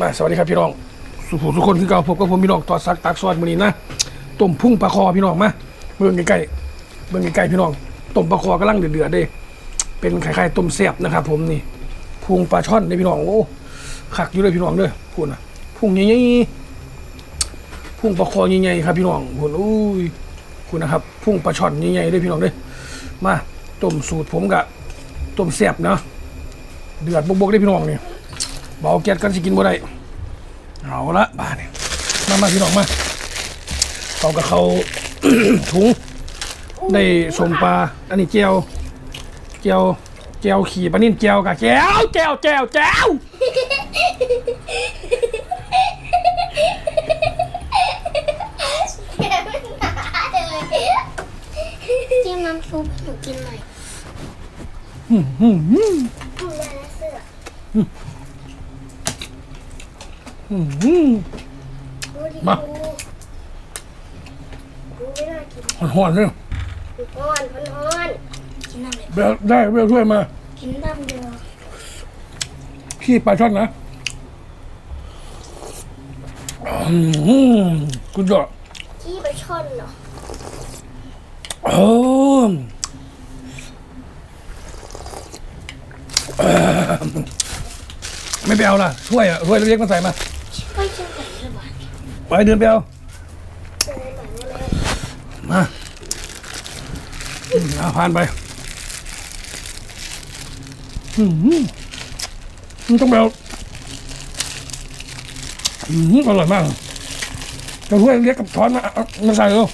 มาสวัสดีครับพี่น้องสุภูทุกคนคือเก่าพบกับผมพี่น้องต่อซักตักซอดมื้อนี้นะต้มพุ่งปลาคอพี่น้องมาเบิ่งใกล้ๆเบิ่งใกล้ๆพี่น้องต้มปลาคอกำลังเดือดๆเด้ เป็นคล้ายๆต้มแซ่บนะครับ ผมนี่พุงปลาช่อนเด้พี่น้องโอ้คักอยู่เลยพี่น้องเด้อพูดนะพุงใหญ่ๆพุงปลาคอใหญ่ๆครับพี่น้องพูดอุ้ยคุณนะครับพุ่งปลาช่อนใหญ่ๆเด้พี่น้องเด้อมาต้มสูตรผมกับต้มแซ่บเนาะเดือดบกๆได้พี่น้องนี่ เบาแก๊สกันสิกินบ่ได้เอาละบ้านนี่มามาพี่น้องมาเขากับเขาถุงได้สมปลาอันนี้เจียวเจียวเจียวขี่ปลานิ่นเจียวกับแก้วแก้วแก้วแก้วจิ้มน้ำซุปให้หนูกินหน่อยอืมอืมอืมดูแลและเสืออืม อืมดูดิมาดูดูไม่น่ากินหอนๆเลยฮ้อนฮ้อนฮ้อนกินน้ำเลยเบลได้เบลช่วยมากินน้ำเดียวขี้ปลาช่อนนะอืมคุณยอดขี้ไปช่อนเหรอโอ้เอิ่มไม่ไปเอาล่ะถ้วยอะถ้วยเล็กๆมาใส่มา ไม่ใช่ใส่ระบาด ไปเดินไปเอาใส่หน่อยได้ไหมมาอืมเอาผ่านไปอืมมันต้องไปเอาอืมอร่อยมากจะถ้วยเล็กกับช้อนมาเอามาใส่เลย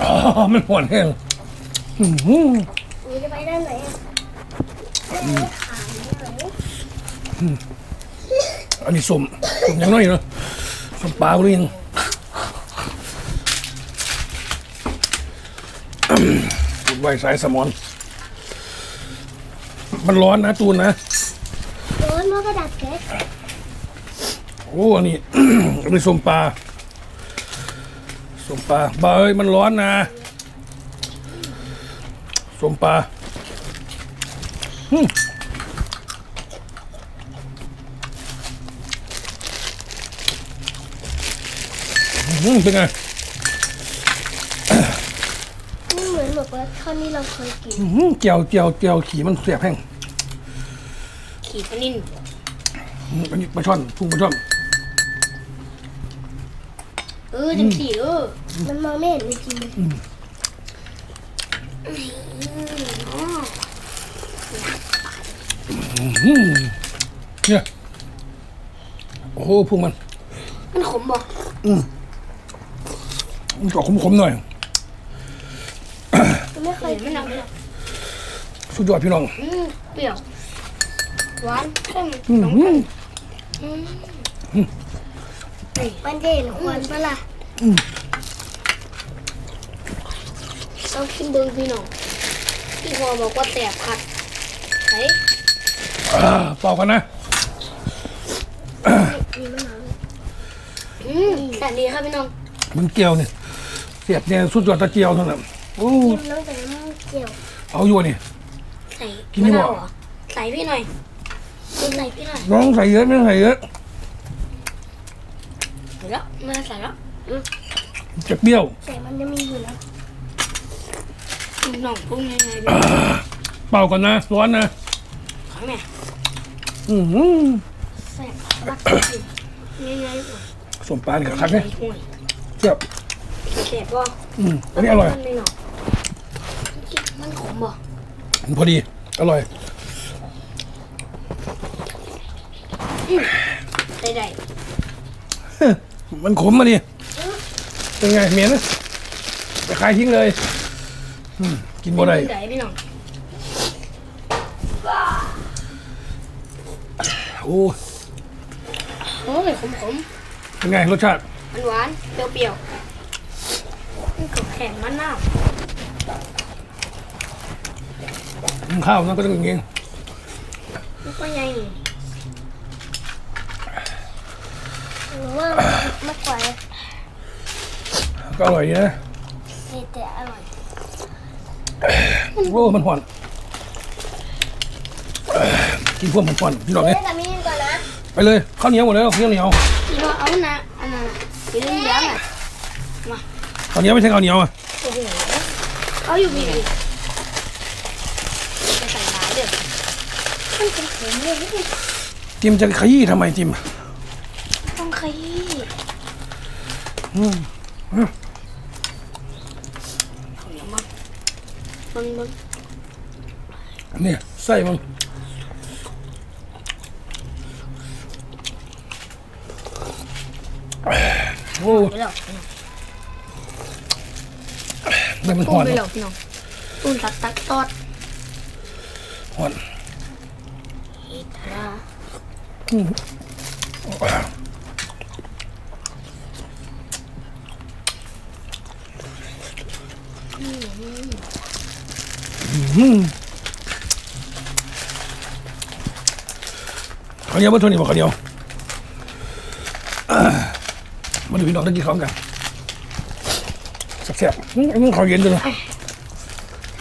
อ๋อมันหวานแห้งอืมหนูจะไปด้านไหนอะ อันนี้สมสมยังน้อยอยู่เนอะสมปลาหรือยังจุดไว้สายสมอน มันร้อนนะตูนนะโดนมันกระดาษแก๊สโอ้อันนี้ อันนี้สมปลาสมปลาบาเอ้ยมันร้อนนะสมปลาอืม อืมเป็นไงไม่เหมือนแบบว่าท่อนที่เราเคยกิน อื้อหือเจียวเจียวเจียวขี่มันเสียบแห้งขี่ปลานิ่นอื้ออันนี้ปลาช่อนพุ่งปลาช่อนเออจังสี่เออมันมองไม่เห็นจริงๆเลยอ๋อเนี่ยโอ้โหพุ่งมันมันขมบอก มันก็ขมๆหน่อยมันไม่เคยกินเลยสุดยอดพี่น้อง อืมเปรี้ยว หวานเข้มอื้อหือมันจะเห็นควันปะล่ะต้องกินดูพี่น้องพี่พอบอกว่าแสบขัดไหนอ่าเป่ากันนะมีมะนาวด้วยอืมแสบดีครับพี่น้องมันเจียวเนี่ยเสียบเนี่ยสุดยอดตะเจียวเท่านั้นโอ้กินน้องแต่น้ำเจียวเอาอยู่นี่ ใส่กินไม่มะหมนาดวเหรอใส่พี่หน่อยกินใส่พี่หน่อยน้องใส่เยอะไม่ต้องใส่เยอะใส่แล้วมาใส่แล้วอืมจะเปรี้ยวใส่มันจะมีอยู่แล้วน้องปรุงยังไงดีเป่าก่อนนะร้อนนะข้างในอือหือแสบรักยังไงก่อนสมปลาเนี่ยคักเนี่ยห่วยเจียบ แสบป่ะอืมอันนี้อร่อย มันไม่หนอกมันขมบ่มันพอดี อร่อย ได้ได้มันขมมาดิเป็นไงเหม็นนะไปขายทิ้งเลยอืมกินบ่ได้ ได้พี่น้องโอ้โอ้ยขมขมเป็นไงรสชาติมันหวานเปรี้ยวเปรี้ยวมั นกับแข็งมันน้าวมข้าวนั่นก็ต้องอย่างงี้ก็ยังนี่หรือว่ามากกว่าก็อร่อยดีนะแต่อร่อยโอ้มันหวานกินพวกมันก่อนพี่น้อเนี่ยเล่มีก่อนนะไปเลยข้าวเหนียวหมดเลยข้าวเหนียวพี่น้องเอานะอันนั้นสีเหลืองๆอะ ข้าวเหนียวไม่ใช่ข้าวเหนียวอะโอ้โหเอาอยู่พี่ไปใส่ร้ายเด้อมันเป็นผมเลยพี่จิมจะขยี้ทำไมจิมต้องขยี้อืมมึงมึงเนี่ยใส่มันโอ้ไปแล้ว ได้มันหตุ้อนไปแล้วพี่น้องตุ้นตักตักตอดหอนเฮ็ดทาอืมอืมข้าวเหนียวมาทนนี่บอกข้าวเหนียวอ่ามาดูพี่น้องได้กินข้าวกัน แซ่บๆอืมอันนี้ข้าวเย็นด้วยนะ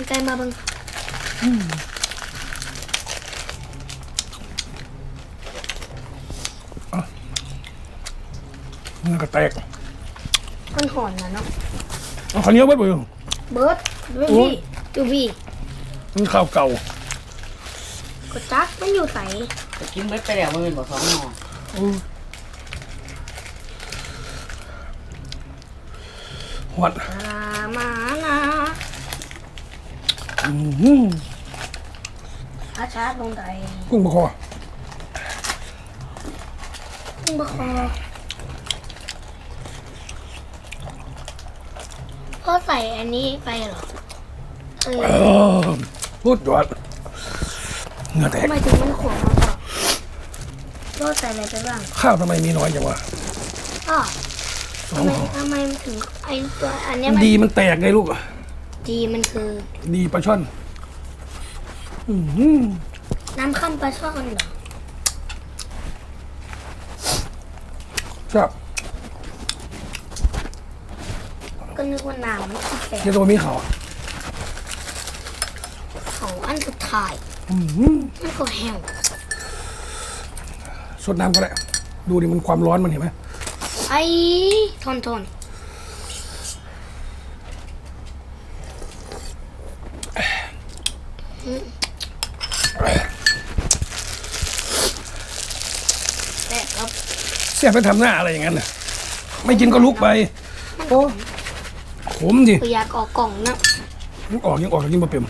ใกล้มาเบิ่งเนื้อกระแตกมันหอนนะเนาะเอาข้าวเหนียวไว้เบิ่งเบิร์ดดูโอ้พี่ดูพี่มันข้าวเก่ากดจักมันอยู่ใสแต่กินเบิดไปแล้วมันเป็นบ่สองหม้อ หอดรามานะอืมอาชาร์จลงไดกุ้งบะคอขึ้นบะคอพ่อใส่อันนี้ไปเหรอเออเออพูดยอดเนื้อแตกทำไมถึงมันขมมาก่อนพ่อใส่อะไรไปบ้าง ข้าวทำไมมีน้อยจังวะพ่อสอ ทำงไมห่อทำไมมันถึงไอตัวอันเนี้ยมันดีมันแตกไงลูกดีมันคือ ดีปลาช่อนอืมน้ำข้ามปลาช่อนเหรอครับก็นึกว่าน้ำมันคือแสบเจ้าตัวมีเขาเขาอันสุดท้ายอืมมันก็แห้งสดน้ำก็ได้ดูดิมันความร้อนมันเห็นไหม ไอ้ทนทนแซ่บครับเสียไปทำหน้าอะไรอย่างนั้นน่ะไม่กินก็ลุกไปโอ้ขมดิก็อยากออกกล่องนะยังออกยังออกยังมาเปี่ยม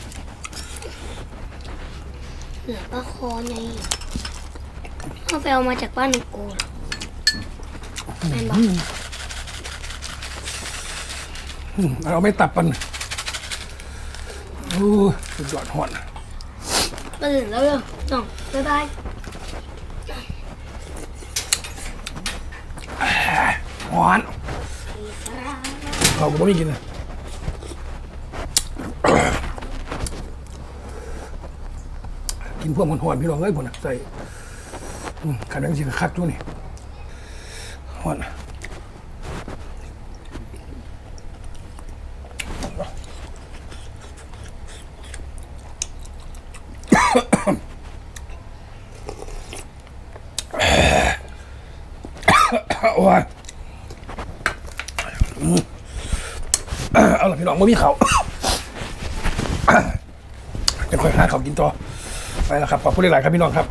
เหลือปลาคอไงเอาไปเอามาจากบ้านนุโกเหรอ แม่นบอกอืมเอาไม่ตับมันโอ้สุดยอดหอนตื่นแล้วเร็วน้องบ๊ายบายหอนเราก็ไม่กินนะกินพวกมันหอนพี่น้องเอ้ยผลน่ะใส่อืมขันแบงค์สีคักจุนี่ หอนโอ้ยอืมเอาล่ะพี่น้องไม่มีเขาจะค่อยหาเขากินต่อไปแล้วครับขอบคุณหลายๆครับพี่น้องครับ